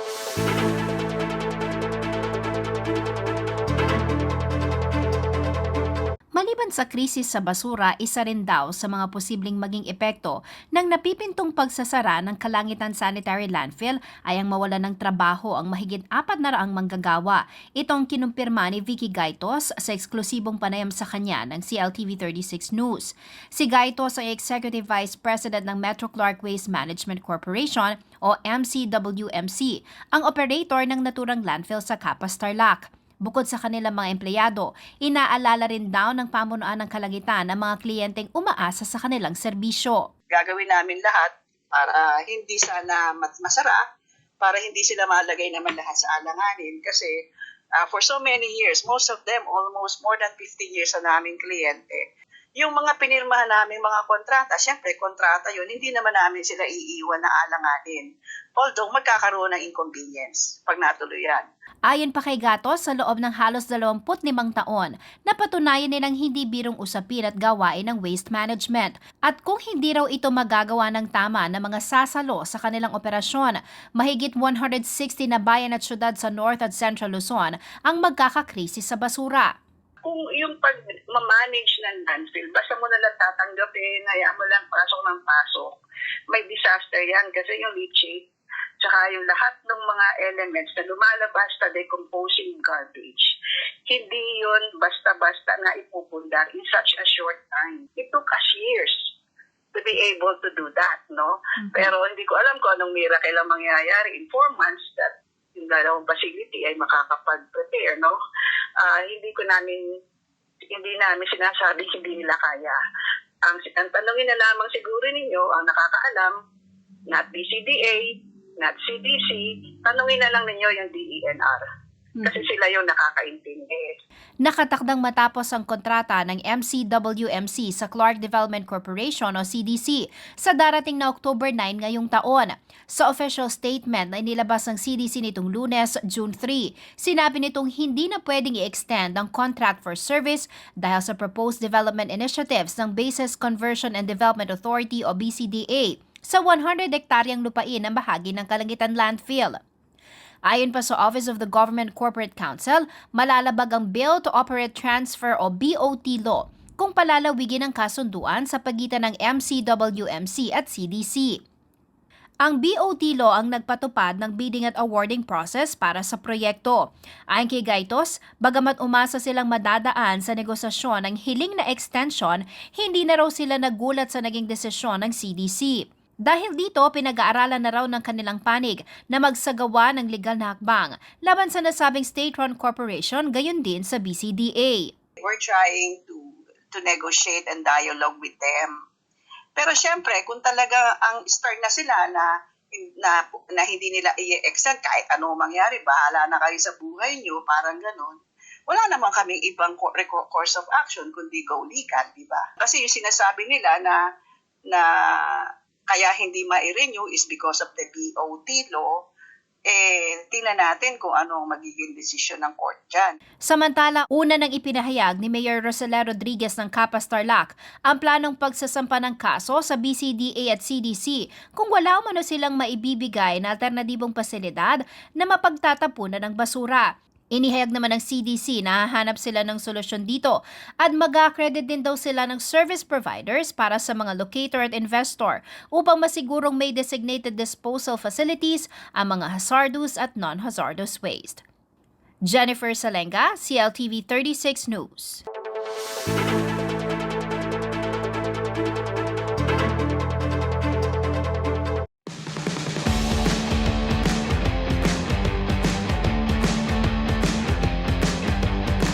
thank you Maliban sa krisis sa basura, isa rin daw sa mga posibleng maging epekto ng napipintong pagsasara ng Kalangitan Sanitary Landfill ay ang mawala ng trabaho ang mahigit apat na raang manggagawa. Itong kinumpirma ni Vicky Gaitos sa eksklusibong panayam sa kanya ng CLTV 36 News. Si Gaitos ay Executive Vice President ng Metro Clark Waste Management Corporation o MCWMC, ang operator ng naturang landfill sa Capas Tarlac. Bukod sa kanilang mga empleyado, inaalala rin daw ng pamunuan ng kalangitan ang mga kliyenteng umaasa sa kanilang serbisyo. gagawin namin lahat para hindi sana mas- masara, para hindi sila malagay naman lahat sa alanganin. Kasi uh, for so many years, most of them, almost more than 15 years na namin kliyente, yung mga pinirmahan namin mga kontrata, syempre kontrata yun, hindi naman namin sila iiwan na alanganin. Although magkakaroon ng inconvenience pag natuloy yan. Ayon pa kay Gatos, sa loob ng halos 25 taon, napatunayan nilang hindi birong usapin at gawain ng waste management. At kung hindi raw ito magagawa ng tama ng mga sasalo sa kanilang operasyon, mahigit 160 na bayan at syudad sa North at Central Luzon ang magkakakrisis sa basura. Kung yung pag-manage ng landfill, basta mo na lang tatanggapin, hayaan mo lang pasok ng pasok, may disaster yan kasi yung leachate, tsaka yung lahat ng mga elements na lumalabas sa decomposing garbage, hindi yun basta-basta na ipupundar in such a short time. It took us years to be able to do that, no? Pero hindi ko alam kung anong miracle ang mangyayari in four months that yung dalawang facility ay makakapag-prepare, no? Ah, hindi ko namin, hindi namin sinasabi hindi nila kaya. Ang, ang tanongin na lamang siguro ninyo, ang nakakaalam, not DCDA, not CDC, tanongin na lang ninyo yung DENR. Kasi sila yung nakakaintindi. Nakatakdang matapos ang kontrata ng MCWMC sa Clark Development Corporation o CDC sa darating na October 9 ngayong taon. Sa official statement na inilabas ng CDC nitong lunes, June 3, sinabi nitong hindi na pwedeng i-extend ang contract for service dahil sa proposed development initiatives ng Basis Conversion and Development Authority o BCDA sa 100 hektaryang lupain ng bahagi ng Kalangitan Landfill. Ayon pa sa Office of the Government Corporate Council, malalabag ang Bill to Operate Transfer o BOT law kung palalawigin ang kasunduan sa pagitan ng MCWMC at CDC. Ang BOT law ang nagpatupad ng bidding at awarding process para sa proyekto. Ayon kay Gaitos, bagamat umasa silang madadaan sa negosasyon ng hiling na extension, hindi na raw sila nagulat sa naging desisyon ng CDC. Dahil dito, pinag-aaralan na raw ng kanilang panig na magsagawa ng legal na hakbang laban sa nasabing state-run corporation gayon din sa BCDA. We're trying to to negotiate and dialogue with them. Pero syempre, kung talaga ang start na sila na na, na hindi nila i-extend kahit ano mangyari, bahala na kayo sa buhay nyo, parang ganun. Wala naman kaming ibang course of action kundi go legal, di ba? Kasi yung sinasabi nila na na kaya hindi ma-renew is because of the BOT law, eh, tingnan natin kung ano ang magiging desisyon ng court dyan. Samantala, una nang ipinahayag ni Mayor Rosela Rodriguez ng Capas Tarlac ang planong pagsasampa ng kaso sa BCDA at CDC kung wala umano silang maibibigay na alternatibong pasilidad na mapagtatapunan ng basura. Inihayag naman ng CDC na hahanap sila ng solusyon dito at mag-accredit din daw sila ng service providers para sa mga locator at investor upang masigurong may designated disposal facilities ang mga hazardous at non-hazardous waste. Jennifer Salenga, CLTV 36 News.